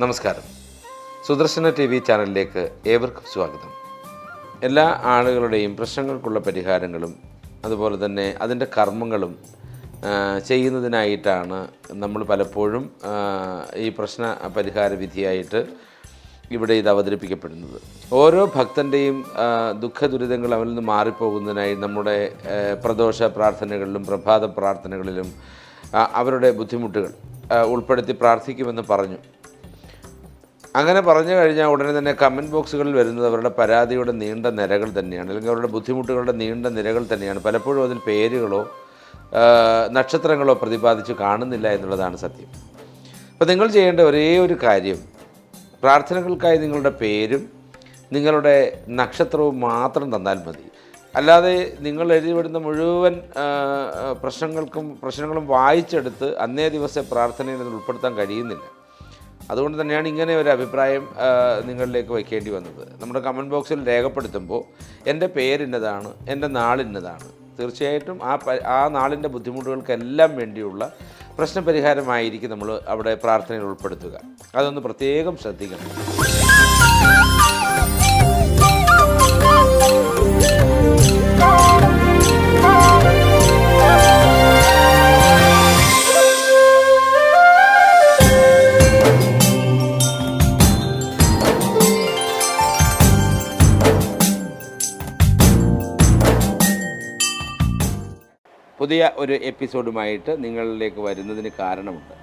നമസ്കാരം. Sudarshana T V ചാനലിലേക്ക് ഏവർക്കും സ്വാഗതം. എല്ലാ ആളുകളുടെയും പ്രശ്നങ്ങൾക്കുള്ള പരിഹാരങ്ങളും അതുപോലെ തന്നെ അതിന്റെ കർമ്മങ്ങളും ചെയ്യുന്നതിനായിട്ടാണ് നമ്മൾ പലപ്പോഴും ഈ പ്രശ്ന പരിഹാര വിധിയായിട്ട് ഇവിടെ ഇത് അവതരിപ്പിക്കപ്പെടുന്നത്. ഓരോ ഭക്തന്റെയും ദുഃഖ ദുരിതങ്ങൾ അവനിൽ നിന്ന് മാറിപ്പോകുന്നതിനായി നമ്മുടെ പ്രദോഷ പ്രാർത്ഥനകളിലും പ്രഭാത പ്രാർത്ഥനകളിലും അവരുടെ ബുദ്ധിമുട്ടുകൾ ഉൾപ്പെടുത്തി പ്രാർത്ഥിക്കുമെന്ന് പറഞ്ഞു. അങ്ങനെ പറഞ്ഞു കഴിഞ്ഞാൽ ഉടനെ തന്നെ കമന്റ് ബോക്സുകളിൽ വരുന്നത് അവരുടെ പരാതിയുടെ നീണ്ട നിരകൾ തന്നെയാണ്. അല്ലെങ്കിൽ അവരുടെ ബുദ്ധിമുട്ടുകളുടെ നീണ്ട നിരകൾ തന്നെയാണ്. പലപ്പോഴും അതിൽ പേരുകളോ നക്ഷത്രങ്ങളോ പ്രതിപാദിച്ച് കാണുന്നില്ല എന്നുള്ളതാണ് സത്യം. അപ്പോൾ നിങ്ങൾ ചെയ്യേണ്ട ഒരേ ഒരു കാര്യം. പ്രാർത്ഥനകൾക്കായി നിങ്ങളുടെ പേരും നിങ്ങളുടെ നക്ഷത്രവും മാത്രം തന്നാൽ മതി. അല്ലാതെ നിങ്ങൾ എഴുതിവിടുന്ന മുഴുവൻ പ്രശ്നങ്ങൾക്കും പ്രശ്നങ്ങളും വായിച്ചെടുത്ത് അന്നേ ദിവസത്തെ പ്രാർത്ഥനയിൽ ഉൾപ്പെടുത്താൻ കഴിയുന്നില്ല. അതുകൊണ്ട് തന്നെയാണ് ഇങ്ങനെ ഒരു അഭിപ്രായം നിങ്ങളിലേക്ക് വയ്ക്കേണ്ടി വന്നത്. നമ്മുടെ കമന്റ് ബോക്സിൽ രേഖപ്പെടുത്തുമ്പോൾ എന്റെ പേരിന്നതാണ് എന്റെ നാളിന്നതാണ് തീർച്ചയായിട്ടും ആ ആ നാളിന്റെ ബുദ്ധിമുട്ടുകൾക്കെല്ലാം വേണ്ടിയുള്ള പ്രശ്നപരിഹാരമായിരിക്കും നമ്മൾ അവിടെ പ്രാർത്ഥനയിൽ ഉൾപ്പെടുത്തുക. അതൊന്ന് പ്രത്യേകം ശ്രദ്ധിക്കണം. പുതിയ ഒരു എപ്പിസോഡുമായിട്ട് നിങ്ങളിലേക്ക് വരുന്നതിന് കാരണമുണ്ട്.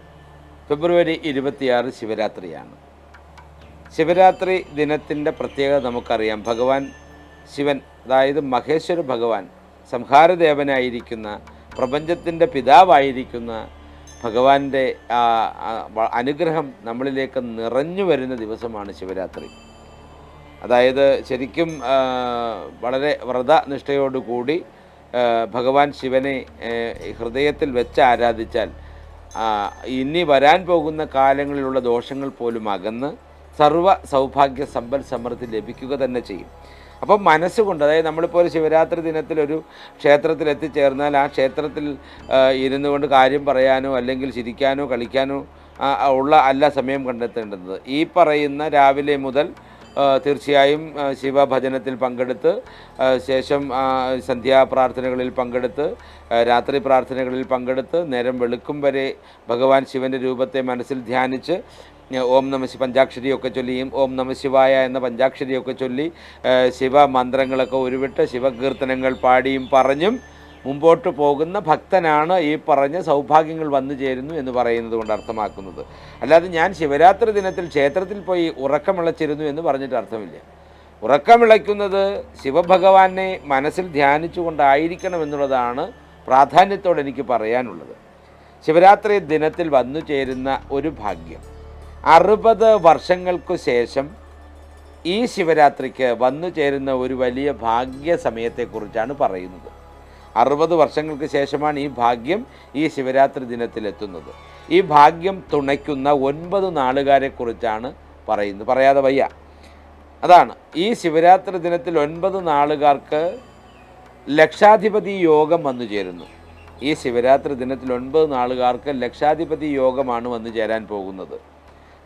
ഫെബ്രുവരി ഇരുപത്തിയാറ് ശിവരാത്രിയാണ്. ശിവരാത്രി ദിനത്തിന്റെ പ്രത്യേകത നമുക്കറിയാം. ഭഗവാൻ ശിവൻ അതായത് മഹേശ്വര ഭഗവാൻ സംഹാരദേവനായിരിക്കുന്ന പ്രപഞ്ചത്തിന്റെ പിതാവായിരിക്കുന്ന ഭഗവാന്റെ അനുഗ്രഹം നമ്മളിലേക്ക് നിറഞ്ഞു വരുന്ന ദിവസമാണ് ശിവരാത്രി. അതായത് ശരിക്കും വളരെ വ്രതനിഷ്ഠയോടുകൂടി ഭഗവാൻ ശിവനെ ഹൃദയത്തിൽ വെച്ച് ആരാധിച്ചാൽ ഇനി വരാൻ പോകുന്ന കാലങ്ങളിലുള്ള ദോഷങ്ങൾ പോലും അകന്ന് സർവ സൗഭാഗ്യ സമ്പൽ സമൃദ്ധി ലഭിക്കുക തന്നെ ചെയ്യും. അപ്പം മനസ്സുകൊണ്ട് അതായത് നമ്മളിപ്പോൾ ഒരു ശിവരാത്രി ദിനത്തിൽ ഒരു ക്ഷേത്രത്തിൽ എത്തിച്ചേർന്നാൽ ആ ക്ഷേത്രത്തിൽ ഇരുന്നു കൊണ്ട് കാര്യം പറയാനോ അല്ലെങ്കിൽ ചിരിക്കാനോ കളിക്കാനോ ഉള്ള അല്ല സമയം കണ്ടെത്തേണ്ടത്. ഈ പറയുന്ന രാവിലെ മുതൽ തീർച്ചയായും ശിവഭജനത്തിൽ പങ്കെടുത്ത് ശേഷം സന്ധ്യാപ്രാർത്ഥനകളിൽ പങ്കെടുത്ത് രാത്രി പ്രാർത്ഥനകളിൽ പങ്കെടുത്ത് നേരം വെളുക്കും വരെ ഭഗവാൻ ശിവന്റെ രൂപത്തെ മനസ്സിൽ ധ്യാനിച്ച് ഓം നമ ശി പഞ്ചാക്ഷരിയൊക്കെ ചൊല്ലിയും ഓം നമ ശിവായ എന്ന പഞ്ചാക്ഷരിയൊക്കെ ചൊല്ലി ശിവമന്ത്രങ്ങളൊക്കെ ഉരുവിട്ട് ശിവകീർത്തനങ്ങൾ പാടിയും പറഞ്ഞും മുമ്പോട്ട് പോകുന്ന ഭക്തനാണ് ഈ പറഞ്ഞ സൗഭാഗ്യങ്ങൾ വന്നു ചേരുന്നു എന്ന് പറയുന്നത് കൊണ്ട് അർത്ഥമാക്കുന്നത്. അല്ലാതെ ഞാൻ ശിവരാത്രി ദിനത്തിൽ ക്ഷേത്രത്തിൽ പോയി ഉറക്കമിളച്ചിരുന്നു എന്ന് പറഞ്ഞിട്ട് അർത്ഥമില്ല. ഉറക്കമിളയ്ക്കുന്നത് ശിവഭഗവാനെ മനസ്സിൽ ധ്യാനിച്ചുകൊണ്ടായിരിക്കണം എന്നുള്ളതാണ് പ്രാധാന്യത്തോടെ എനിക്ക് പറയാനുള്ളത്. ശിവരാത്രി ദിനത്തിൽ വന്നു ചേരുന്ന ഒരു ഭാഗ്യം. അറുപത് വർഷങ്ങൾക്കു ശേഷം ഈ ശിവരാത്രിക്ക് വന്നു ചേരുന്ന ഒരു വലിയ ഭാഗ്യ സമയത്തെക്കുറിച്ചാണ് പറയുന്നത്. അറുപത് വർഷങ്ങൾക്ക് ശേഷമാണ് ഈ ഭാഗ്യം ഈ ശിവരാത്രി ദിനത്തിലെത്തുന്നത് ഈ ഭാഗ്യം തുണയ്ക്കുന്ന ഒൻപത് നാളുകാരെക്കുറിച്ചാണ് പറയുന്നത്. പറയാതെ വയ്യ. അതാണ്. ഈ ശിവരാത്രി ദിനത്തിൽ ഒൻപത് നാളുകാർക്ക് ലക്ഷാധിപതി യോഗം വന്നു ചേരുന്നു. ഈ ശിവരാത്രി ദിനത്തിൽ ഒൻപത് നാളുകാർക്ക് ലക്ഷാധിപതി യോഗമാണ് വന്നു ചേരാൻ പോകുന്നത്.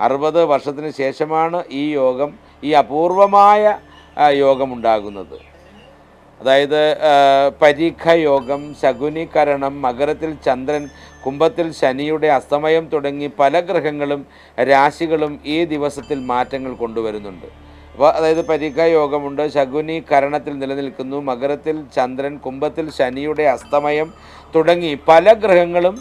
അറുപത് വർഷത്തിന് ശേഷമാണ് ഈ യോഗം ഈ അപൂർവമായ യോഗമുണ്ടാകുന്നത്. അതായത് പരീക്ഷയോഗം പരീക്ഷ യോഗം ശകുനീകരണം മകരത്തിൽ ചന്ദ്രൻ കുംഭത്തിൽ ശനിയുടെ അസ്തമയം തുടങ്ങി പല ഗ്രഹങ്ങളും രാശികളും ഈ ദിവസത്തിൽ മാറ്റങ്ങൾ കൊണ്ടുവരുന്നുണ്ട്. അപ്പോൾ അതായത് പരീക്ഷയോഗമുണ്ട് ശകുനീകരണത്തിൽ നിലനിൽക്കുന്നു മകരത്തിൽ ചന്ദ്രൻ കുംഭത്തിൽ ശനിയുടെ അസ്തമയം തുടങ്ങി പല ഗ്രഹങ്ങളും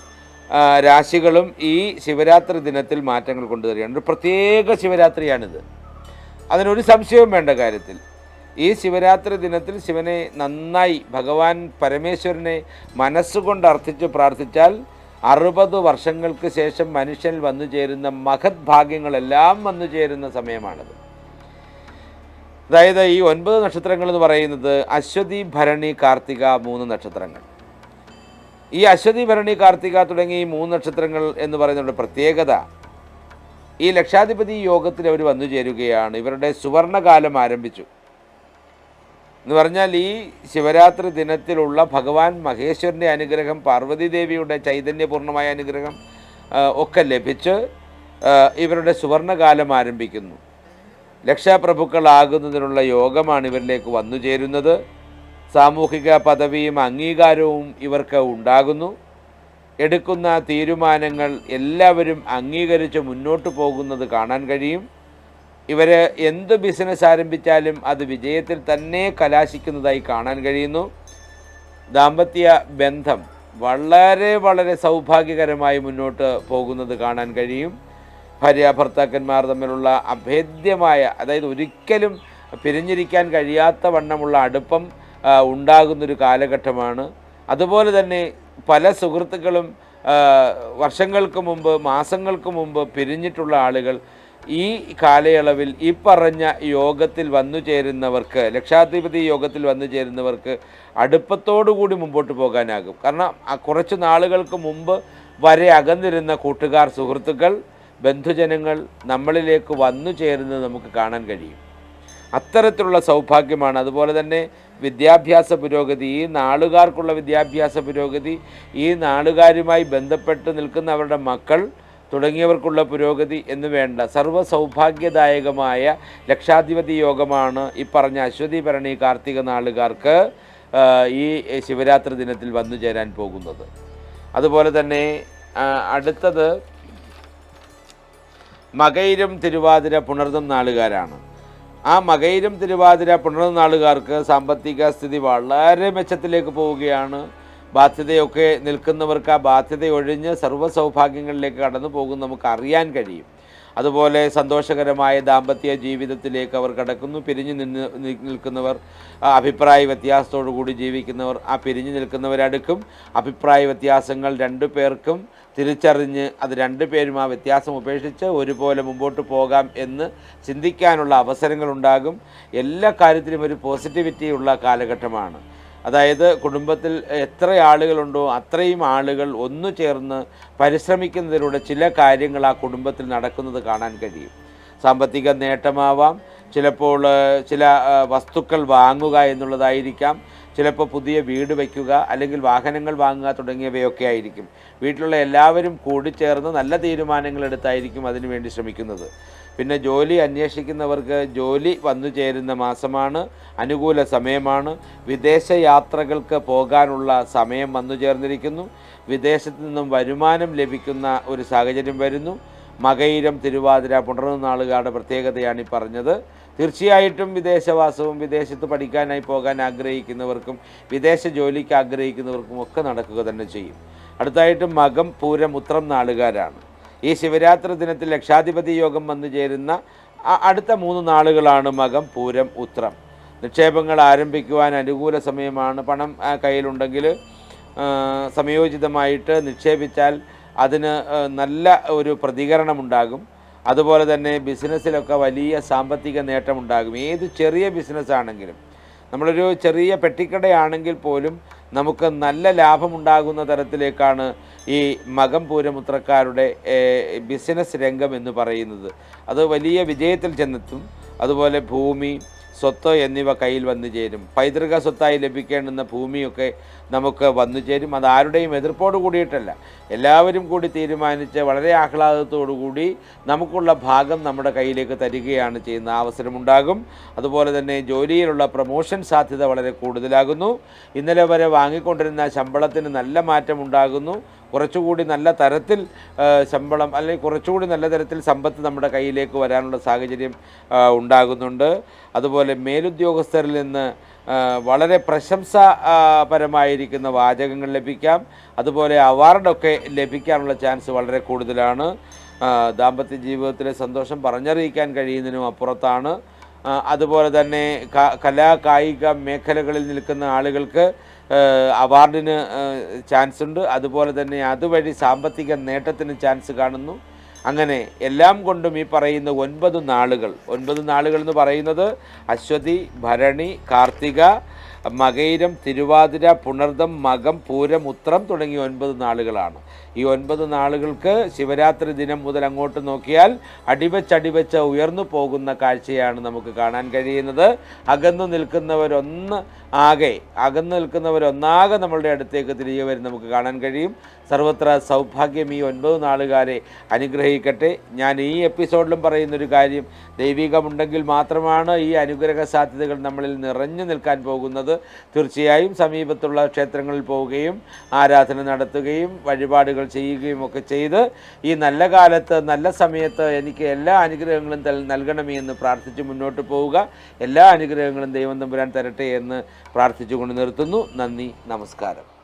രാശികളും ഈ ശിവരാത്രി ദിനത്തിൽ മാറ്റങ്ങൾ കൊണ്ടുവരികയാണ്. ഒരു പ്രത്യേക ശിവരാത്രിയാണിത്. അതിനൊരു സംശയവും വേണ്ട കാര്യത്തിൽ. ഈ ശിവരാത്രി ദിനത്തിൽ ശിവനെ നന്നായി ഭഗവാൻ പരമേശ്വരനെ മനസ്സുകൊണ്ട് അർത്ഥിച്ച് പ്രാർത്ഥിച്ചാൽ അറുപത് വർഷങ്ങൾക്ക് ശേഷം മനുഷ്യൻ വന്നു ചേരുന്ന മഹത് ഭാഗ്യങ്ങളെല്ലാം വന്നു ചേരുന്ന സമയമാണത്. അതായത് ഈ ഒൻപത് നക്ഷത്രങ്ങൾ എന്ന് പറയുന്നത് അശ്വതി ഭരണി കാർത്തിക മൂന്ന് നക്ഷത്രങ്ങൾ. ഈ അശ്വതി ഭരണി കാർത്തിക തുടങ്ങി ഈ മൂന്ന് നക്ഷത്രങ്ങൾ എന്ന് പറയുന്നവരുടെ പ്രത്യേകത ഈ ലക്ഷാധിപതി യോഗത്തിൽ അവർ വന്നു ചേരുകയാണ്. ഇവരുടെ സുവർണകാലം ആരംഭിച്ചു. എന്ന് പറഞ്ഞാൽ ഈ ശിവരാത്രി ദിനത്തിലുള്ള ഭഗവാൻ മഹേശ്വരന്റെ അനുഗ്രഹം പാർവതി ദേവിയുടെ ചൈതന്യപൂർണമായ അനുഗ്രഹം ഒക്കെ ലഭിച്ച് ഇവരുടെ സുവർണകാലം ആരംഭിക്കുന്നു. രക്ഷാപ്രഭുക്കളാകുന്നതിനുള്ള യോഗമാണ് ഇവരിലേക്ക് വന്നു ചേരുന്നത്. സാമൂഹിക പദവിയും അംഗീകാരവും ഇവർക്ക് ഉണ്ടാകുന്നു. എടുക്കുന്ന തീരുമാനങ്ങൾ എല്ലാവരും അംഗീകരിച്ച് മുന്നോട്ട് പോകുന്നത് കാണാൻ കഴിയും. ഇവർ എന്ത് ബിസിനസ് ആരംഭിച്ചാലും അത് വിജയത്തിൽ തന്നെ കലാശിക്കുന്നതായി കാണാൻ കഴിയുന്നു. ദാമ്പത്യ ബന്ധം വളരെ വളരെ സൗഭാഗ്യകരമായി മുന്നോട്ട് പോകുന്നത് കാണാൻ കഴിയും. ഭാര്യ ഭർത്താക്കന്മാർ തമ്മിലുള്ള അഭേദ്യമായ അതായത് ഒരിക്കലും പിരിഞ്ഞിരിക്കാൻ കഴിയാത്ത വണ്ണമുള്ള അടുപ്പം ഉണ്ടാകുന്നൊരു കാലഘട്ടമാണ്. അതുപോലെ തന്നെ പല സുഹൃത്തുക്കളും വർഷങ്ങൾക്ക് മുമ്പ് മാസങ്ങൾക്ക് മുമ്പ് പിരിഞ്ഞിട്ടുള്ള ആളുകൾ ഈ കാലയളവിൽ ഈ പറഞ്ഞ യോഗത്തിൽ വന്നു ചേരുന്നവർക്ക് ലക്ഷാധിപതി യോഗത്തിൽ വന്നു ചേരുന്നവർക്ക് അടുപ്പത്തോടു കൂടി മുമ്പോട്ട് പോകാനാകും. കാരണം കുറച്ച് നാളുകൾക്ക് മുമ്പ് വരെ അകന്നിരുന്ന കൂട്ടുകാർ സുഹൃത്തുക്കൾ ബന്ധുജനങ്ങൾ നമ്മളിലേക്ക് വന്നു ചേരുന്നത് നമുക്ക് കാണാൻ കഴിയും. അത്തരത്തിലുള്ള സൗഭാഗ്യമാണ്. അതുപോലെ തന്നെ വിദ്യാഭ്യാസ പുരോഗതി ഈ നാളുകാർക്കുള്ള വിദ്യാഭ്യാസ പുരോഗതി ഈ നാളുകാരുമായി ബന്ധപ്പെട്ട് നിൽക്കുന്ന അവരുടെ മക്കൾ തുടങ്ങിയവർക്കുള്ള പുരോഗതി എന്ന് വേണ്ട സർവ സൗഭാഗ്യദായകമായ ലക്ഷാധിപതി യോഗമാണ് ഈ പറഞ്ഞ അശ്വതി ഭരണി കാർത്തിക നാളുകാർക്ക് ഈ ശിവരാത്രി ദിനത്തിൽ വന്നു ചേരാൻ പോകുന്നത്. അതുപോലെ തന്നെ അടുത്തത് മകയിരം തിരുവാതിര പുണർദം നാളുകാരാണ്. ആ മകയിരം തിരുവാതിര പുണർദം നാളുകാർക്ക് സാമ്പത്തിക സ്ഥിതി വളരെ മെച്ചത്തിലേക്ക് പോവുകയാണ്. ബാധ്യതയൊക്കെ നിൽക്കുന്നവർക്ക് ആ ബാധ്യത ഒഴിഞ്ഞ് സർവസൗഭാഗ്യങ്ങളിലേക്ക് കടന്നു പോകും നമുക്ക് അറിയാൻ കഴിയും. അതുപോലെ സന്തോഷകരമായ ദാമ്പത്യ ജീവിതത്തിലേക്ക് അവർ കടക്കുന്നു. പിരിഞ്ഞു നിന്ന് നിൽക്കുന്നവർ അഭിപ്രായ വ്യത്യാസത്തോടു കൂടി ജീവിക്കുന്നവർ ആ പിരിഞ്ഞു നിൽക്കുന്നവരടുക്കും അഭിപ്രായ വ്യത്യാസങ്ങൾ രണ്ടു പേർക്കും തിരിച്ചറിഞ്ഞ് അത് രണ്ടു പേരും ആ വ്യത്യാസം ഉപേക്ഷിച്ച് ഒരുപോലെ മുമ്പോട്ട് പോകാം എന്ന് ചിന്തിക്കാനുള്ള അവസരങ്ങളുണ്ടാകും. എല്ലാ കാര്യത്തിലും ഒരു പോസിറ്റിവിറ്റിയുള്ള കാലഘട്ടമാണ്. അതായത് കുടുംബത്തിൽ എത്ര ആളുകളുണ്ടോ അത്രയും ആളുകൾ ഒന്നു ചേർന്ന് പരിശ്രമിക്കുന്നതിലൂടെ ചില കാര്യങ്ങൾ ആ കുടുംബത്തിൽ നടക്കുന്നത് കാണാൻ കഴിയും. സാമ്പത്തിക നേട്ടമാവാം. ചിലപ്പോൾ ചില വസ്തുക്കൾ വാങ്ങുക എന്നുള്ളതായിരിക്കാം. ചിലപ്പോൾ പുതിയ വീട് വയ്ക്കുക അല്ലെങ്കിൽ വാഹനങ്ങൾ വാങ്ങുക തുടങ്ങിയവയൊക്കെ ആയിരിക്കും. വീട്ടിലുള്ള എല്ലാവരും കൂടിച്ചേർന്ന് നല്ല തീരുമാനങ്ങൾ എടുത്തായിരിക്കും അതിനുവേണ്ടി ശ്രമിക്കുന്നത്. പിന്നെ ജോലി അന്വേഷിക്കുന്നവർക്ക് ജോലി വന്നു ചേരുന്ന മാസമാണ്. അനുകൂല സമയമാണ്. വിദേശ യാത്രകൾക്ക് പോകാനുള്ള സമയം വന്നു ചേർന്നിരിക്കുന്നു. വിദേശത്തു നിന്നും വരുമാനം ലഭിക്കുന്ന ഒരു സാഹചര്യം വരുന്നു. മകയിരം തിരുവാതിര പുണർനാളുകാരുടെ പ്രത്യേകതയാണ് ഈ പറഞ്ഞത്. തീർച്ചയായിട്ടും വിദേശവാസവും വിദേശത്ത് പഠിക്കാനായി പോകാൻ ആഗ്രഹിക്കുന്നവർക്കും വിദേശ ജോലിക്ക് ആഗ്രഹിക്കുന്നവർക്കും ഒക്കെ നടക്കുക തന്നെ ചെയ്യും. അടുത്തായിട്ട് മകം പൂരം ഉത്രം നാളുകാരാണ്. ഈ ശിവരാത്രി ദിനത്തിൽ ലക്ഷാധിപതി യോഗം വന്നു ചേരുന്ന അടുത്ത മൂന്ന് നാളുകളാണ് മകം പൂരം ഉത്രം. നിക്ഷേപങ്ങൾ ആരംഭിക്കുവാൻ അനുകൂല സമയമാണ്. പണം കയ്യിലുണ്ടെങ്കിൽ സമയോചിതമായിട്ട് നിക്ഷേപിച്ചാൽ അതിന് നല്ല ഒരു പ്രതികരണമുണ്ടാകും. അതുപോലെ തന്നെ ബിസിനസ്സിലൊക്കെ വലിയ സാമ്പത്തിക നേട്ടമുണ്ടാകും. ഏത് ചെറിയ ബിസിനസ്സാണെങ്കിലും. നമ്മളൊരു ചെറിയ പെട്ടിക്കടയാണെങ്കിൽ പോലും നമുക്ക് നല്ല ലാഭമുണ്ടാകുന്ന തരത്തിലേക്കാണ് ഈ മകം പൂരമുത്രക്കാരുടെ ബിസിനസ് രംഗം എന്ന് പറയുന്നത്. അത് വലിയ വിജയത്തിൽ ചെന്നെത്തും. അതുപോലെ ഭൂമി സ്വത്ത് എന്നിവ കയ്യിൽ വന്നു ചേരും. പൈതൃക സ്വത്തായി ലഭിക്കേണ്ടുന്ന ഭൂമിയൊക്കെ നമുക്ക് വന്നു ചേരും. അത് ആരുടെയും എതിർപ്പോട് കൂടിയിട്ടല്ല. എല്ലാവരും കൂടി തീരുമാനിച്ച് വളരെ ആഹ്ലാദത്തോടുകൂടി നമുക്കുള്ള ഭാഗം നമ്മുടെ കയ്യിലേക്ക് തരികയാണ് ചെയ്യുന്ന അവസരമുണ്ടാകും. അതുപോലെ തന്നെ ജോലിയിലുള്ള പ്രൊമോഷൻ സാധ്യത വളരെ കൂടുതലാകുന്നു. ഇന്നലെ വരെ വാങ്ങിക്കൊണ്ടിരുന്ന ശമ്പളത്തിന് നല്ല മാറ്റം ഉണ്ടാകുന്നു കുറച്ചുകൂടി നല്ല തരത്തിൽ ശമ്പളം അല്ലെങ്കിൽ കുറച്ചുകൂടി നല്ല തരത്തിൽ സമ്പത്ത് നമ്മുടെ കയ്യിലേക്ക് വരാനുള്ള സാഹചര്യം ഉണ്ടാകുന്നുണ്ട്. അതുപോലെ മേലുദ്യോഗസ്ഥരിൽ നിന്ന് വളരെ പ്രശംസ പരമായിരിക്കുന്ന വാചകങ്ങൾ ലഭിക്കാം. അതുപോലെ അവാർഡൊക്കെ ലഭിക്കാനുള്ള ചാൻസ് വളരെ കൂടുതലാണ്. ദാമ്പത്യ ജീവിതത്തിലെ സന്തോഷം പറഞ്ഞറിയിക്കാൻ കഴിയുന്നതിനും അപ്പുറത്താണ്. അതുപോലെ തന്നെ കലാ കായിക മേഖലകളിൽ നിൽക്കുന്ന ആളുകൾക്ക് അവാർഡിന് ചാൻസ് ഉണ്ട് അതുപോലെ തന്നെ അതുവഴി സാമ്പത്തിക നേട്ടത്തിന് ചാൻസ് കാണുന്നു. അങ്ങനെ എല്ലാം കൊണ്ടും ഈ പറയുന്ന ഒൻപത് നാളുകൾ ഒൻപത് നാളുകൾ എന്ന് പറയുന്നത് അശ്വതി ഭരണി കാർത്തിക മകയിരം തിരുവാതിര പുണർദം മകം പൂരം ഉത്രം തുടങ്ങിയ ഒൻപത് നാളുകളാണ്. ഈ ഒൻപത് നാളുകൾക്ക് ശിവരാത്രി ദിനം മുതൽ അങ്ങോട്ട് നോക്കിയാൽ അടിവച്ചടിവച്ച് ഉയർന്നു പോകുന്ന കാഴ്ചയാണ് നമുക്ക് കാണാൻ കഴിയുന്നത്. അകന്നു നിൽക്കുന്നവരൊന്ന് ആകെ അകന്നു നിൽക്കുന്നവരൊന്നാകെ നമ്മളുടെ അടുത്തേക്ക് തിരികെ വരും നമുക്ക് കാണാൻ കഴിയും. സർവത്ര സൗഭാഗ്യം ഈ ഒൻപത് നാളുകാരെ അനുഗ്രഹിക്കട്ടെ. ഞാൻ ഈ എപ്പിസോഡിലും പറയുന്നൊരു കാര്യം ദൈവികമുണ്ടെങ്കിൽ മാത്രമാണ് ഈ അനുഗ്രഹ സാധ്യതകൾ നമ്മളിൽ നിറഞ്ഞു നിൽക്കാൻ പോകുന്നത്. തീർച്ചയായും സമീപത്തുള്ള ക്ഷേത്രങ്ങളിൽ പോവുകയും ആരാധന നടത്തുകയും വഴിപാടുകൾ ചെയ്യുകയും ഒക്കെ ചെയ്ത് ഈ നല്ല കാലത്ത് നല്ല സമയത്ത് എനിക്ക് എല്ലാ അനുഗ്രഹങ്ങളും നൽകണമേ എന്ന് പ്രാർത്ഥിച്ച് മുന്നോട്ട് പോവുക. എല്ലാ അനുഗ്രഹങ്ങളും ദൈവം തമ്പുരാൻ തരട്ടെ എന്ന് പ്രാർത്ഥിച്ചുകൊണ്ട് നിർത്തുന്നു. നന്ദി നമസ്കാരം.